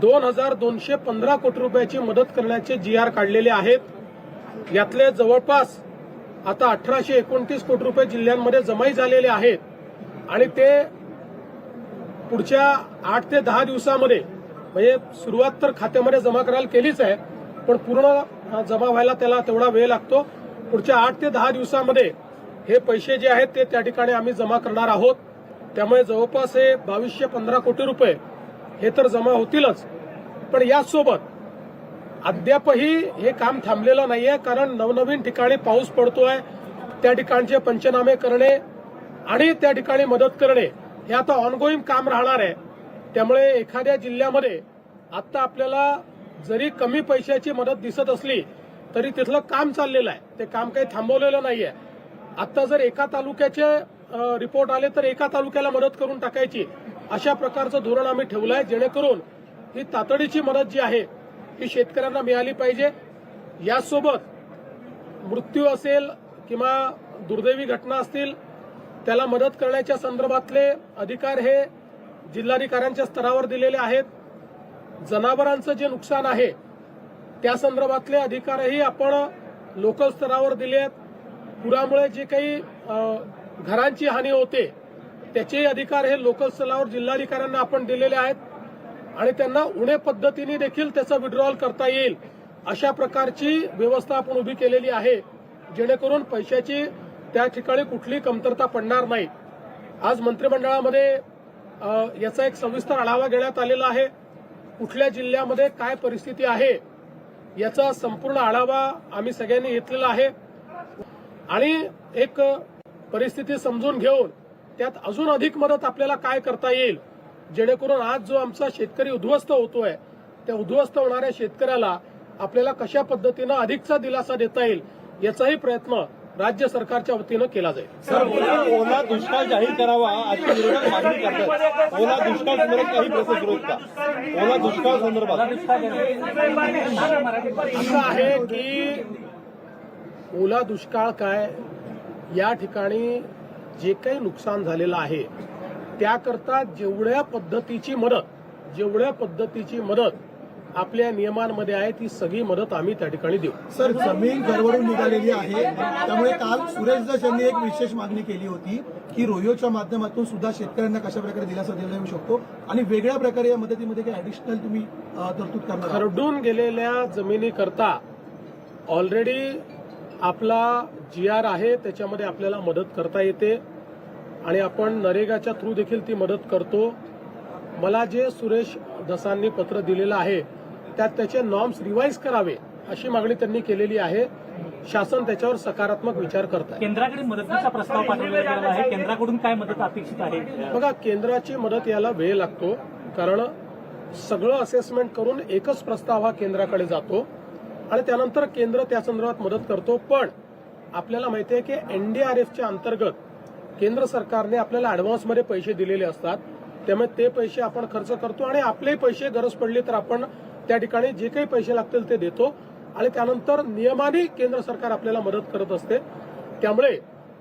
दोन हजार दोनशे पंधरा कोटी रुपयाची मदत करण्याचे जी आर काढलेले आहेत. यातले जवळपास आता अठराशे एकोणतीस कोटी रुपये जिल्ह्यांमध्ये जमाई झालेले आहेत. आणि ते पुढच्या आठ ते दहा दिवसामध्ये म्हणजे सुरुवात तर खात्यामध्ये जमा करायला केलीच आहे पण पूर्ण जमा व्हायला त्याला तेवढा वेळ लागतो. पुढच्या आठ ते दहा दिवसामध्ये हे पैसे जे आहेत ते त्या ठिकाणी आम्ही जमा करणार आहोत. त्यामुळे जवळपास हे बावीसशे पंधरा कोटी रुपये हे तर जमा होतीलच. पण यासोबत अद्यापही हे काम थांबलेलं नाहीये कारण नवनवीन ठिकाणी पाऊस पडतोय. त्या ठिकाणचे पंचनामे करणे आणि त्या ठिकाणी मदत करणे हे आता ऑनगोईंग काम राहणार आहे. त्यामुळे एखाद्या जिल्ह्यामध्ये आता आपल्याला जरी कमी पैशाची मदत दिसत असली तरी तिथलं काम चाललेलं आहे. ते काम काही थांबवलेलं नाहीये. आता जर एका तालुक्याचे रिपोर्ट आले तर एका तालुक्याला मदत करून टाकायची. अशा प्रकारचं धोरण आम्ही ठेवलं आहे जेणेकरून ही तातडीची मदत जी आहे ही शेतकऱ्यांना मिळाली पाहिजे. यासोबत मृत्यू असेल किंवा दुर्दैवी घटना असतील त्याला मदत करण्याच्या संदर्भातले अधिकार हे जिल्हाधिकाऱ्यांच्या स्तरावर दिलेले आहेत. जनावरांचं जे नुकसान आहे त्या संदर्भातले अधिकारही आपण लोकल स्तरावर दिले आहेत पुरामुळे जे काही घरांची हानी होते त्याचेही अधिकार हे लोकल स्तरावर जिल्हाधिकाऱ्यांना आपण दिलेले आहेत आणि त्यांना उणे पद्धतीने देखील त्याचा विड्रॉल करता येईल अशा प्रकारची व्यवस्था आपण उभी केलेली आहे जेणेकरून पैशाची त्या ठिकाणी कुठली कमतरता पडणार नाही. आज मंत्रिमंडळामध्ये याचा एक सविस्तर आढावा घेण्यात आलेला आहे. कुठल्या जिल्ह्यामध्ये काय परिस्थिती आहे याचा संपूर्ण आढावा आम्ही सगळ्यांनी घेतलेला आहे. आणि एक परिस्थिती समजून घेऊन त्यात अजून अधिक मदत आपल्याला काय करता येईल? जेणेकरून आज जो आमचा शेतकरी उद्ध्वस्त होतोय त्या उद्ध्वस्त होणाऱ्या शेतकऱ्याला आपल्याला कशा पद्धतीनं अधिकचा दिलासा देता येईल याचाही प्रयत्न राज्य सरकारच्या वतीनं केला जाईल. सर ओला ओला दुष्काळ जाहीर करावा अशी विरोधक मागणी करतात. ओला दुष्काळ संदर्भात काही प्रोसेस विरोध का? ओला दुष्काळ संदर्भात. असं आहे की ओला दुष्काळ काय? या ठिकाणी जे काही नुकसान झालेलं आहे त्याकरता जेवढ्या पद्धतीची मदत जेवढ्या पद्धतीची मदत आपल्या नियमांमध्ये आहे ती सगळी मदत आम्ही त्या ठिकाणी देऊ सर जमीन गडबडून निघालेली आहे त्यामुळे काल सुरेश दस यांनी एक विशेष मागणी केली होती की रोयोच्या माध्यमातून सुद्धा शेतकऱ्यांना कशा प्रकारे दिलासा दिला जाऊ शकतो आणि वेगळ्या प्रकारे या मदतीमध्ये काही ऍडिशनल तुम्ही तरतूद करणार? खरडून गेलेल्या जमिनीकरता ऑलरेडी आपला जी आर आहे त्याच्यामध्ये आपल्याला मदत करता येते. आणि आपण नरेगाच्या थ्रू देखील ती मदत करतो. मला जे सुरेश दसांनी पत्र दिलेलं आहे त्यात त्याचे नॉर्म्स रिवाईज करावे अशी मागणी त्यांनी केलेली आहे. शासन त्याच्यावर सकारात्मक विचार करत आहे केंद्राकडे मदतीचा प्रस्ताव पाठवलेला गेलेला आहे. केंद्राकडून काय मदत अपेक्षित आहे? बघा केंद्राची मदत याला वेळ लागतो कारण सगळं असेसमेंट करून एकच प्रस्ताव हा केंद्राकडे जातो. आणि त्यानंतर केंद्र त्या संदर्भात मदत करतो. पण आपल्याला माहिती आहे की एनडीआरएफच्या अंतर्गत केंद्र सरकारने आपल्याला ऍडव्हान्समध्ये पैसे दिलेले असतात. त्यामुळे ते पैसे आपण खर्च करतो आणि आपले पैसे गरज पडली तर आपण त्या ठिकाणी जे काही पैसे लागतील ते देतो. आणि त्यानंतर नियमाने केंद्र सरकार आपल्याला मदत करत असते. त्यामुळे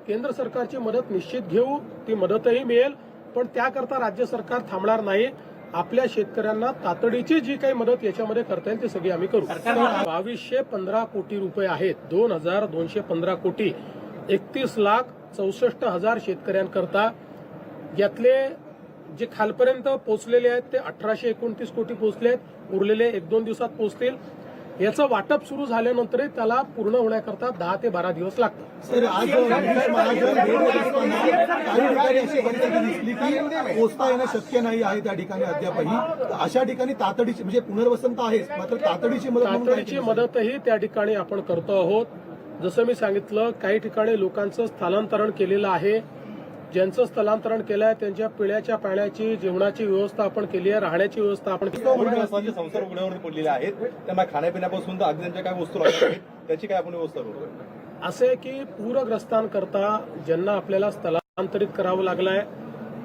केंद्र सरकारची मदत निश्चित घेऊ ती मदतही मिळेल. पण त्याकरता राज्य सरकार थांबणार नाही. आपल्या शेतकऱ्यांना तातडीची जी काही मदत याच्यामध्ये करता येईल ती सगळी आम्ही करू. बावीसशे पंधरा कोटी रुपये आहेत दोन हजार दोनशे पंधरा कोटी. एकतीस लाख चौसष्ट हजार शेतकऱ्यांकरता यातले जे खालपर्यंत पोहोचलेले आहेत ते अठराशे एकोणतीस कोटी पोहोचले आहेत. उरलेले एक दोन दिवसात पोहोचतील याचं वाटप सुरू झाल्यानंतरही त्याला पूर्ण होण्याकरता दहा ते बारा दिवस लागतात. सर आज पोचता येणं शक्य नाही आहे त्या ठिकाणी अद्यापही. अशा ठिकाणी तातडीची म्हणजे पुनर्वसन तर आहेच मात्र तातडीची मदत तातडीची? मदतही त्या ठिकाणी आपण करतो आहोत. जसं मी सांगितलं काही ठिकाणी लोकांचं स्थलांतरण केलेलं आहे. ज्यांचं स्थलांतरण केलं आहे त्यांच्या पिण्याच्या पाण्याची जेवणाची व्यवस्था आपण केली आहे राहण्याची व्यवस्था आपण संसार उघड्यावर पडलेले आहेत. त्यांना खाण्यापिण्यापासून तर अगदी काय वस्तू त्याची काय आपण व्यवस्था करू? असे की पूरग्रस्तांकरता ज्यांना आपल्याला स्थलांतरित करावं लागलंय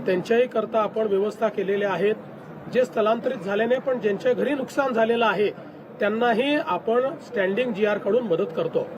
त्यांच्याही करता आपण व्यवस्था केलेल्या आहेत. जे स्थलांतरित झाले नाही पण ज्यांच्या घरी नुकसान झालेलं आहे त्यांनाही आपण स्टँडिंग जी आरकडून मदत करतो.